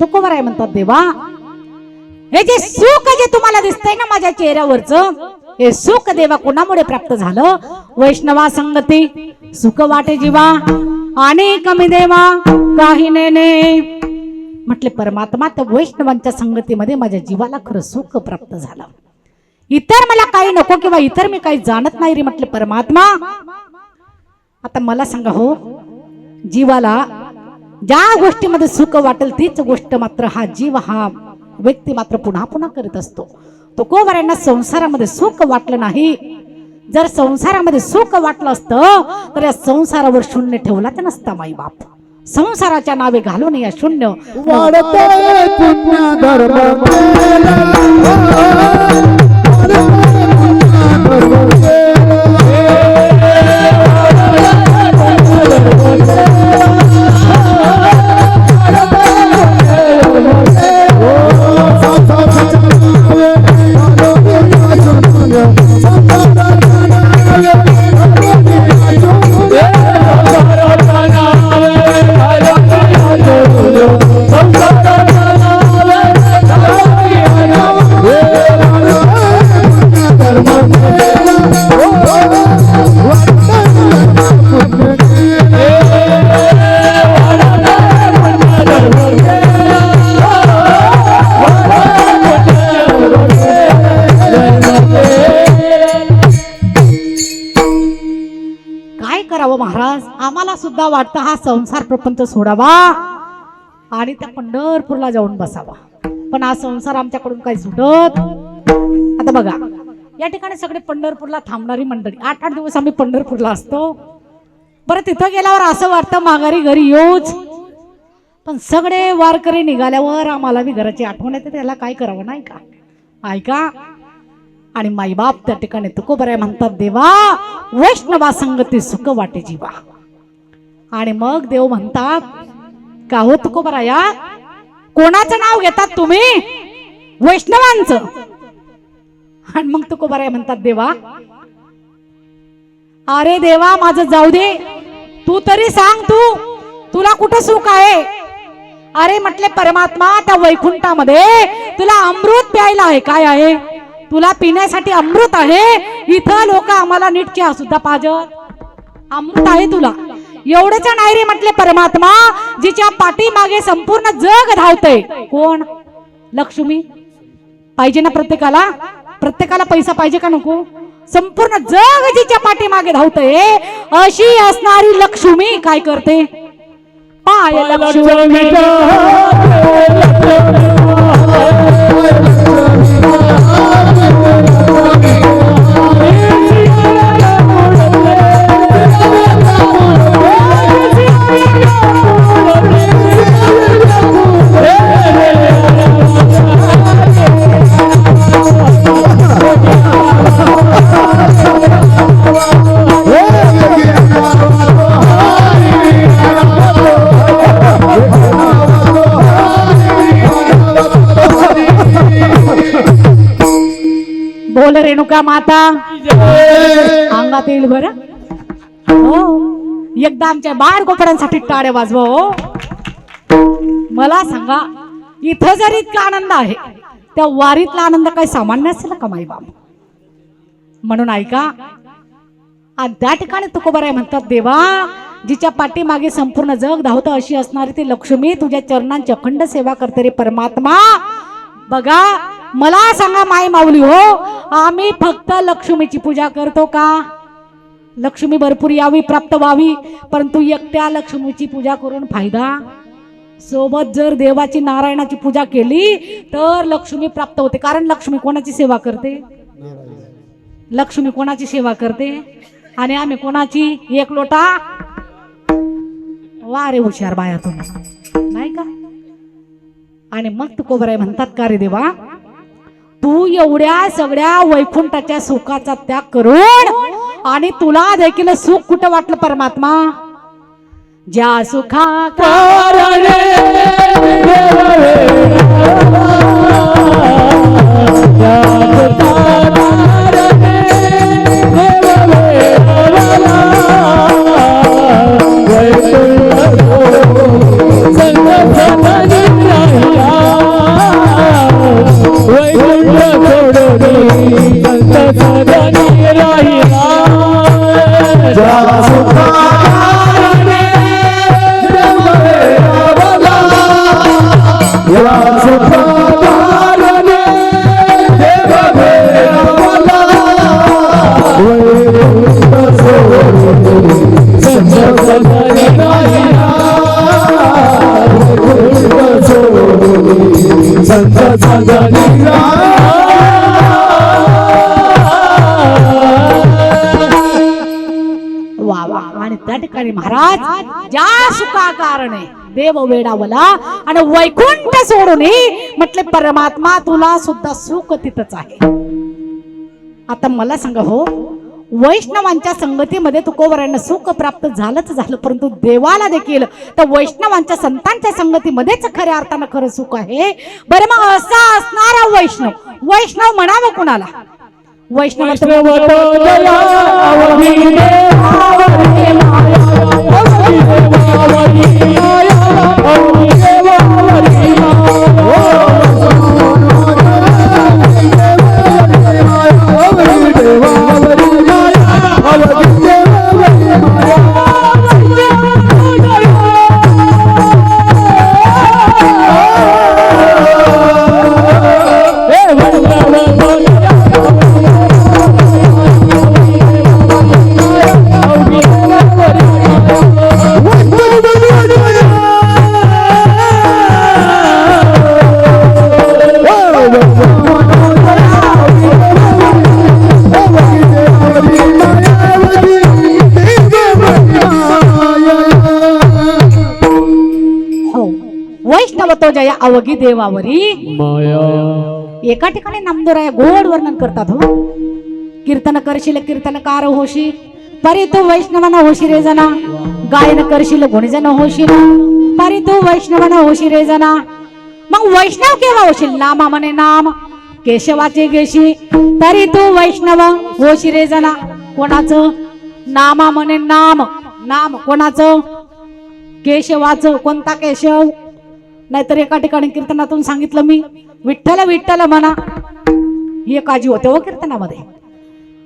तुकोबर आहे म्हणतात देवा हे जे सुख जे तुम्हाला दिसतंय ना माझ्या चेहऱ्यावरच हे सुख देवा कोणामुळे प्राप्त झालं? वैष्णवा संगती सुख वाटे जीवा आणि कमी देवा काही नेने म्हटले परमात्मा त्या वैष्णवांच्या संगतीमध्ये माझ्या जीवाला खरं सुख प्राप्त झालं. इतर मला काही नको किंवा इतर मी काही जाणत नाही रे म्हटले परमात्मा. आता मला सांगा हो जीवाला ज्या गोष्टीमध्ये सुख वाटेल तीच गोष्ट मात्र हा जीव हा व्यक्ती मात्र पुन्हा पुन्हा करत असतो. तो कोवऱ्यांना संसारामध्ये सुख वाटलं नाही. जर संसारामध्ये सुख वाटलं असतं तर या संसारावर शून्य ठेवला तर नसता माई बाप संसाराच्या नावे घालून या शून्य धर्म. सुद्धा वाटतं हा संसार प्रपंच सोडावा आणि त्या पंढरपूरला जाऊन बसावा. पण हा संसार आमच्याकडून काही सुटत आता बघा या ठिकाणी सगळे पंढरपूरला थांबणारी मंडळी आठ आठ दिवस आम्ही पंढरपूरला असतो. बरं तिथं गेल्यावर असं वाटतं माघारी घरी येऊच. पण सगळे वारकरी निघाल्यावर आम्हाला बी घराची आठवण येते त्याला काय करावं नाही का? ऐका. आणि माईबाप त्या ठिकाणी तुकोबऱ्या म्हणतात देवा वैष्णवा संगती सुख वाटे जीवा. आणि मग देव म्हणतात का हो तुकोबराया? कोणाचं नाव घेतात तुम्ही? वैष्णवांचं. आणि मग तुकोबराय म्हणतात देवा अरे देवा माझं जाऊ दे. तू तरी सांग तू तुला कुठं सुख आहे? अरे म्हटले परमात्मा त्या वैकुंठामध्ये तुला अमृत प्यायला आहे. काय आहे? तुला पिण्यासाठी अमृत आहे. इथं लोक आम्हाला नीटके सुद्धा पाहिजे अमृत आहे तुला. एवढंच नाही रे म्हटले परमात्मा जिच्या पाठीमागे संपूर्ण जग धावतय कोण लक्ष्मी पाहिजे ना प्रत्येकाला प्रत्येकाला पैसा पाहिजे का नको संपूर्ण जग जिच्या पाठीमागे धावतय अशी असणारी लक्ष्मी काय करते पाय लक्ष्मी का माता? अंगात येईल बर. हो एकदा आमच्या बाळ गोपड्यांसाठी टाळे वाजवा हो. मला सांगा इथं जर इतका आनंद आहे त्या वारीतला आनंद काही सामान्य असेल का माई बाप? म्हणून ऐका आणि त्या ठिकाणी तुकोबराय म्हणतात देवा जिच्या पाठीमागे संपूर्ण जग धावतं अशी असणारी ती लक्ष्मी तुझ्या चरणांची अखंड सेवा करते रे परमात्मा. बघा मला सांगा माय माऊली हो आम्ही फक्त लक्ष्मीची पूजा करतो का? लक्ष्मी भरपूर यावी प्राप्त व्हावी परंतु एकट्या लक्ष्मीची पूजा करून फायदा? सोबत जर देवाची नारायणाची पूजा केली तर लक्ष्मी प्राप्त होते. कारण लक्ष्मी कोणाची सेवा करते? लक्ष्मी कोणाची सेवा करते? आणि आम्ही कोणाची? एक लोटा? वा रे हुशार बाया तुम्ही. नाही का? आणि मग तू कोबराय म्हणतात का रे देवा? तू एवढ्या सगळ्या वैकुंठाच्या सुखाचा त्याग करून आणि तुला देखील सुख कुठं वाटलं परमात्मा? ज्या सुखा कारण सुखा कारणे देव वेडावला आणि वैकुंठ सोडून म्हटले परमात्मा तुला सुद्धा सुख तिथंच आहे. आता मला सांगा हो वैष्णवांच्या संगतीमध्ये तुकोबरांना सुख प्राप्त झालंच झालं परंतु देवाला देखील तर वैष्णवांच्या संतांच्या संगतीमध्येच खऱ्या अर्थानं खरं सुख आहे? बरं मग असा असणारा वैष्णव वैष्णव म्हणावं कुणाला? वैष्णव हो जया अवघी देवावरी. एका ठिकाणी नामदोराया गोड वर्णन करतात हो. कीर्तन करशील कीर्तनकार होशी. परी तू वैष्णवाना होशी रे जना. गायन करशील गुणजन होशील. परी तू वैष्णवाना होशी रे जना. मग वैष्णव केव्हा होशील? नामा म्हणे नाम. केशवाचे गेशी तरी तू वैष्णव होशी रे जना. कोणाचं? नामा म्हणे नाम. नाम कोणाचं? केशवाचं. कोणता केशव? नाहीतर एका ठिकाणी कीर्तनातून सांगितलं मी विठ्ठल विठ्ठल म्हणा. ही एक आजी होते हो कीर्तनामध्ये.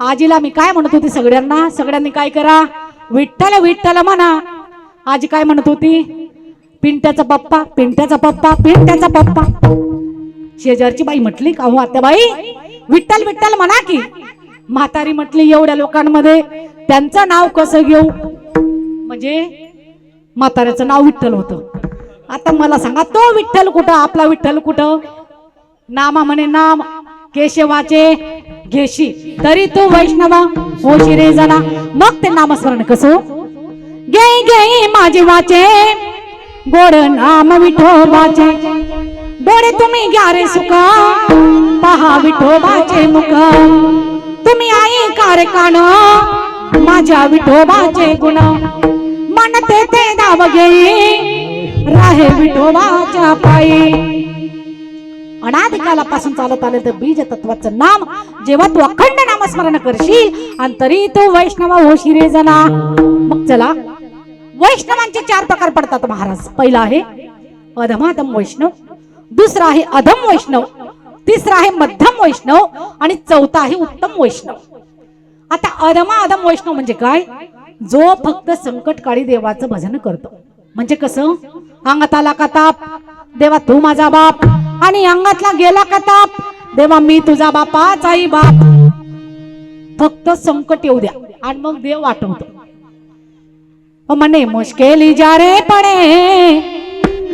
आजीला मी काय म्हणत होती सगळ्यांना? सगळ्यांनी काय करा? विठ्ठल विठ्ठल म्हणा. आजी काय म्हणत होती? पिंट्याचा पप्पा पिंट्याचा पप्पा पिंट्याचा पप्पा. शेजारची बाई म्हटली का हो आत्याबाई? विठ्ठल विठ्ठल म्हणा की. म्हातारी म्हटली एवढ्या लोकांमध्ये त्यांचं नाव कसं घेऊ? म्हणजे म्हाताऱ्याचं नाव विठ्ठल होतं. आता मला सांगा तो विठ्ठल कुठं? आपला विठ्ठल कुठं? नामा म्हणे नाम केशवाचे घेशी. तरी तो वैष्णवा होशी रे जणा मग ते नामस्मरण कसं हो? गे गे माझे वाचे गोड नाम विठोबाचे. डोळे तुम्ही घ्या रे सुका पहा विठोबाचे मुख. तुम्ही आई कार कान माझ्या विठोबाचे गुण. म्हणते ते दाव घेई राहे विठोबाच्या पायी. अनादिकालापासून चालत आले तर बीज तत्वाचं नाम जेव्हा तू अखंड नामस्मरण करशील आणि तरी तो वैष्णव होशी रे जना मग चला वैष्णवांचे चार प्रकार पडतात महाराज. पहिला आहे अधमाधम वैष्णव दुसरा आहे अधम वैष्णव तिसरा आहे मध्यम वैष्णव आणि चौथा आहे उत्तम वैष्णव. आता अधमा अधम वैष्णव म्हणजे काय? जो फक्त संकटकाळी देवाचं भजन करतो. म्हणजे कसं? अंगात आला का ताप देवा तू माझा बाप. आणि अंगातला गेला का ताप देवा मी तुझा बापाच आई बाप. फक्त संकट येऊ द्या. आणि मग देव वाटवतो म्हणे मुश्केली जारे पडे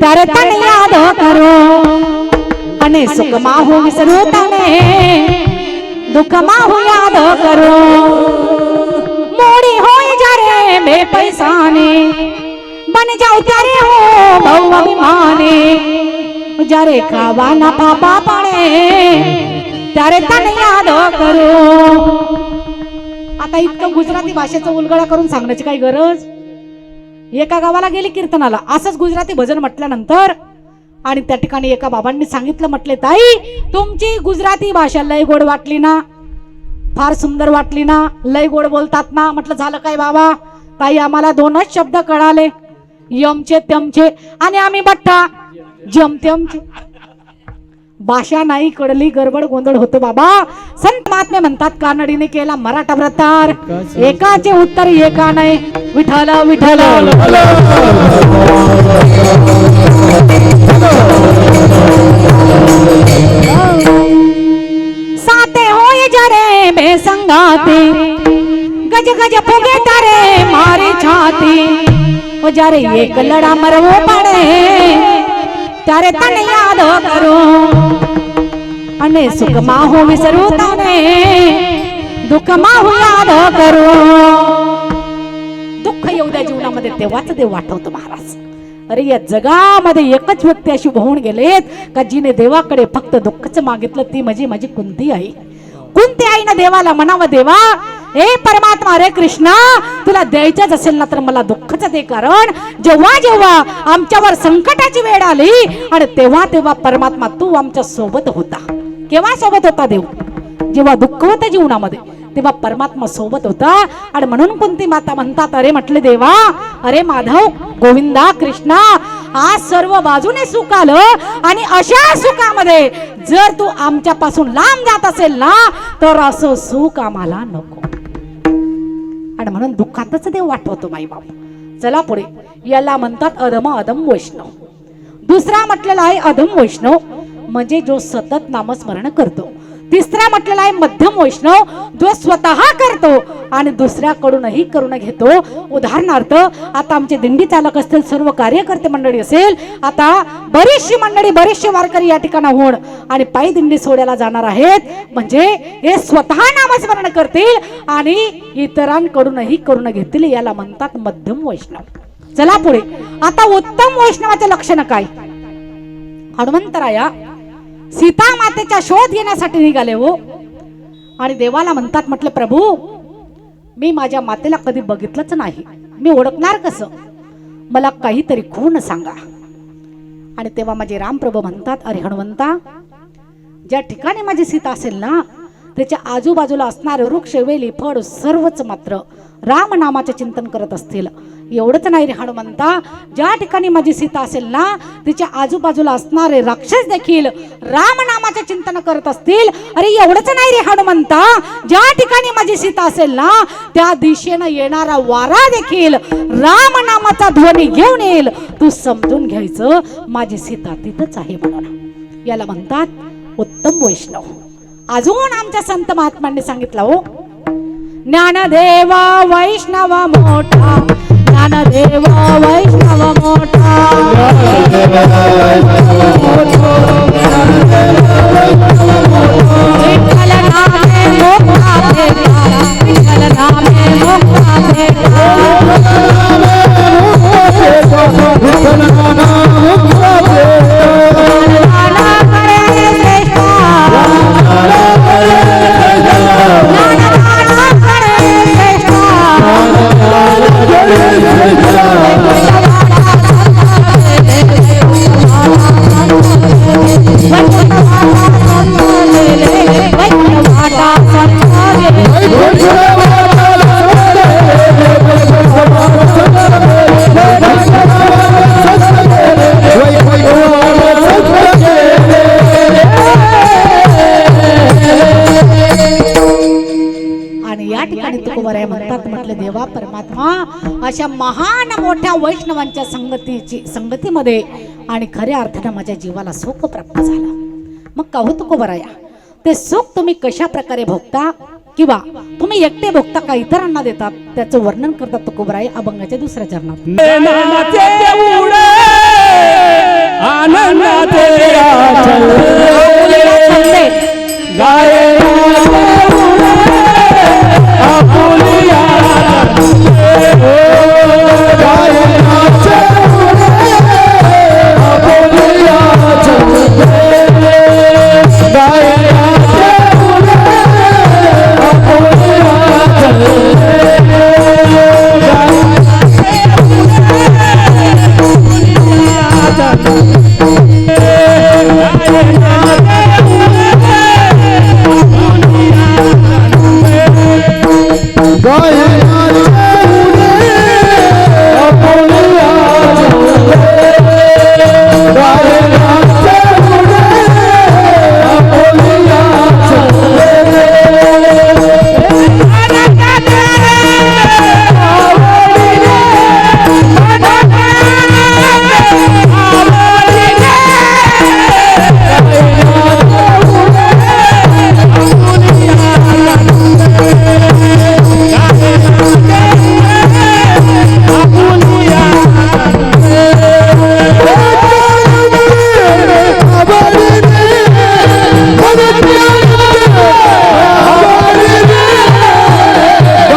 तर याद करो. आणि सुख माहू विसरू तने. दुःख माहू याद करो. मोड़ी होई जारे बे पैसाने. બન જાઉં ત્યારે હું બહુ અભિમાની જ્યારે ખાવાના પાપા પડે ત્યારે તને યાદ કરો आता इतकं गुजराती भाषेचा उलगडा करून सांगण्याची काही गरज एका गावाला गेली कीर्तनाला असंच गुजराती भजन म्हटल्यानंतर आणि त्या ठिकाणी एका बाबांनी सांगितलं म्हटले ताई तुमची गुजराती भाषा लय गोड वाटली ना फार सुंदर वाटली ना लय गोड बोलतात ना म्हटलं झालं काय बाबा ताई आम्हाला दोनच शब्द कळाले यमचे तमचे. आणि आम्ही बट्टा. जमतेमचे भाषा नाही कडली गडबड गोंधळ होतो बाबा. संत महात्मे म्हणतात कानडीने केला मराठा व्रतार एकाचे उत्तर एका नाही. विठल विठल साते होय जरे बेसंगाते गज गज फुगे तारे मारे छाती. ઓ જ્યારે એક લડા મરવો પડે ત્યારે તને યાદ કરું અને સુખમાં હું વિસરું તને दुःखमा याद करू। दुःख येऊ द्या जीवनामध्ये तेव्हाच देव आठवतो महाराज. अरे या जगामध्ये एकच व्यक्ती अशी होऊन गेलेत का जिने देवाकडे फक्त दुःखच मागितलं ती माझी माझी कुंती आई. कुंती आई ना देवाला म्हणावं देवा हे परमात्मा अरे कृष्णा तुला द्यायचंच असेल ना तर मला दुःखच दे कारण जेव्हा जेव्हा आमच्यावर संकटाची वेळ आली आणि तेव्हा तेव्हा परमात्मा तू आमच्यासोबत होता. केव्हा सोबत होता देव? जेव्हा दुःख होतं जीवनामध्ये तेव्हा परमात्मा सोबत होता. आणि म्हणून कोणती माता म्हणतात अरे म्हटले देवा अरे माधव गोविंदा कृष्णा आज सर्व बाजूने सुख आलं आणि अशा सुखामध्ये जर तू आमच्यापासून लांब जात असेल ना तर असं सुख आम्हाला नको. म्हणून दुःखातच देव वाटवतो माई बाप चला पुढे. याला म्हणतात अधम अधम वैष्णव. दुसरा म्हटलेला आहे अधम वैष्णव म्हणजे जो सतत नामस्मरण करतो. तिसरा म्हटलेला आहे मध्यम वैष्णव जो स्वतः करतो आणि दुसऱ्याकडूनही करून घेतो. उदाहरणार्थ आता आमचे दिंडी चालक असतील सर्व कार्यकर्ते मंडळी असेल आता बरीचशी मंडळी बरेचसे वारकरी या ठिकाणाहून आणि पायी दिंडी सोडायला जाणार आहेत. म्हणजे हे स्वतः नामस्मरण करतील आणि इतरांकडूनही करून घेतील याला म्हणतात मध्यम वैष्णव. चला पुढे. आता उत्तम वैष्णवाचे लक्षण काय? हनुमंतराया सीता मातेचा शोध घेण्यासाठी निघाले हो. आणि देवाला म्हणतात म्हटलं प्रभू मी माझ्या मातेला कधी बघितलंच नाही. मी ओळखणार कसं? मला काहीतरी खूण सांगा. आणि तेव्हा माझे रामप्रभू म्हणतात अरे हनुमंता ज्या ठिकाणी माझी सीता असेल ना त्याच्या आजूबाजूला असणारे वृक्ष वेली फळ सर्वच मात्र रामनामाचे चिंतन करत असतील. एवढंच नाही रे हनुमंता ज्या ठिकाणी माझी सीता असेल ना तिच्या आजूबाजूला असणारे राक्षस देखील रामनामाचे चिंतन करत असतील. अरे एवढंच नाही रे हनुमंता ज्या ठिकाणी माझी सीता असेल ना त्या दिशेनं येणारा वारा देखील रामनामाचा ध्वनी घेऊन येईल. तू समजून घ्यायचं माझी सीता तिथंच आहे म्हणून. याला म्हणतात उत्तम वैष्णव. अजून आमच्या संत महात्मांनी सांगितलं हो. ज्ञानदेवा वैष्णव मोठा ज्ञानदेवा वैष्णव मोठा. विठ्ठल नामे मोठा विठ्ठल नामे मोठा अशा महान मोठ्या वैष्णवांच्या संगतीची संगतीमध्ये आणि खऱ्या अर्थानं माझ्या जीवाला सुख प्राप्त झाला. मग कौतुक बराया ते सुख तुम्ही कशा प्रकारे भोगता? किंवा तुम्ही एकटे भोगता का इतरांना देतात? त्याचं वर्णन करतात कुबराई अभंगाच्या दुसऱ्या चरणात. आनंद जाए नाचे